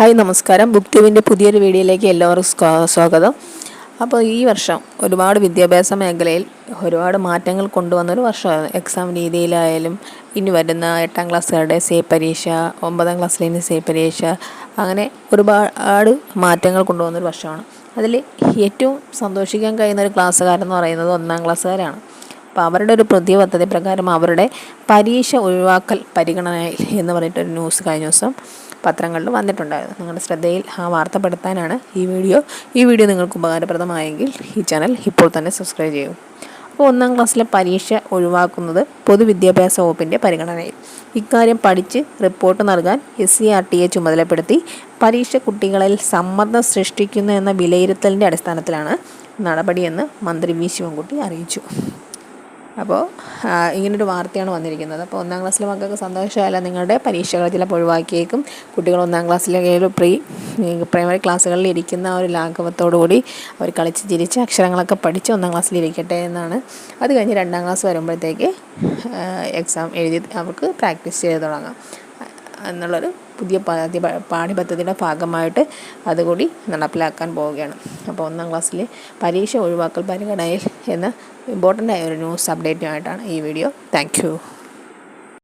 Hi നമസ്കാരം. Book ട്യൂബിന്റെ പുതിയൊരു വീഡിയോയിലേക്ക് എല്ലാവർക്കും സ്വാ- സ്വാഗതം. അപ്പോൾ ഈ വർഷം ഒരുപാട് വിദ്യാഭ്യാസ മേഖലയിൽ ഒരുപാട് മാറ്റങ്ങൾ കൊണ്ടുവന്നൊരു വർഷമാണ്. എക്സാം രീതിയിലായാലും ഇനി വരുന്ന എട്ടാം ക്ലാസ്സുകാരുടെ സേ പരീക്ഷ ഒമ്പതാം ക്ലാസ്സിലെ സേ പരീക്ഷ അങ്ങനെ ഒരുപാട് മാറ്റങ്ങൾ കൊണ്ടുവന്നൊരു വർഷമാണ്. അതിൽ ഏറ്റവും സന്തോഷിക്കാൻ കഴിയുന്ന ഒരു ക്ലാസ്സുകാരെന്ന് പറയുന്നത് ഒന്നാം ക്ലാസ്സുകാരാണ്. അപ്പോൾ അവരുടെ ഒരു പുതിയ പദ്ധതി പ്രകാരം അവരുടെ പരീക്ഷ ഒഴിവാക്കൽ പരിഗണനയിൽ എന്ന് പറഞ്ഞിട്ടൊരു ന്യൂസ് കഴിഞ്ഞ ദിവസം പത്രങ്ങളിൽ വന്നിട്ടുണ്ടായിരുന്നു. നിങ്ങളുടെ ശ്രദ്ധയിൽ ആ വാർത്തപ്പെടുത്താനാണ് ഈ വീഡിയോ. ഈ വീഡിയോ നിങ്ങൾക്ക് ഉപകാരപ്രദമായെങ്കിൽ ഈ ചാനൽ ഇപ്പോൾ തന്നെ സബ്സ്ക്രൈബ് ചെയ്യൂ. അപ്പോൾ ഒന്നാം ക്ലാസ്സിലെ പരീക്ഷ ഒഴിവാക്കുന്നത് പൊതുവിദ്യാഭ്യാസ വകുപ്പിന്റെ പരിഗണനയിൽ. ഇക്കാര്യം പഠിച്ച് റിപ്പോർട്ട് നൽകാൻ എസ് സി ആർ ടിയെ ചുമതലപ്പെടുത്തി പരീക്ഷ കുട്ടികളിൽ സമ്മർദ്ദം സൃഷ്ടിക്കുന്നു എന്ന വിലയിരുത്തലിന്റെ അടിസ്ഥാനത്തിലാണ് നടപടിയെന്ന് മന്ത്രി വി. ശിവൻകുട്ടി അറിയിച്ചു. അപ്പോൾ ഇങ്ങനൊരു വാർത്തയാണ് വന്നിരിക്കുന്നത്. അപ്പോൾ ഒന്നാം ക്ലാസ്സിലെ മക്കൾക്ക് സന്തോഷമായാലും നിങ്ങളുടെ പരീക്ഷകൾ ചിലപ്പോൾ ഒഴിവാക്കിയേക്കും. കുട്ടികൾ ഒന്നാം ക്ലാസ്സിലെ പ്രീ പ്രൈമറി ക്ലാസ്സുകളിൽ ഇരിക്കുന്ന ഒരു ലാഘവത്തോടു കൂടി അവർ കളിച്ച് ചിരിച്ച് അക്ഷരങ്ങളൊക്കെ പഠിച്ച് ഒന്നാം ക്ലാസ്സിൽ ഇരിക്കട്ടെ എന്നാണ്. അത് കഴിഞ്ഞ് രണ്ടാം ക്ലാസ് വരുമ്പോഴത്തേക്ക് എക്സാം എഴുതി അവർക്ക് പ്രാക്ടീസ് ചെയ്ത് തുടങ്ങാം. എന്നുള്ളൊരു പുതിയ പാഠ്യ പാഠ്യപദ്ധതിയുടെ ഭാഗമായിട്ട് അതുകൂടി നടപ്പിലാക്കാൻ പോവുകയാണ്. അപ്പോൾ ഒന്നാം ക്ലാസ്സിലെ പരീക്ഷ ഒഴിവാക്കൽ പരിഗണനയിൽ എന്ന ഇമ്പോർട്ടന്റ് ആയ ഒരു ന്യൂസ് അപ്ഡേറ്റുമായിട്ടാണ് ഈ വീഡിയോ താങ്ക്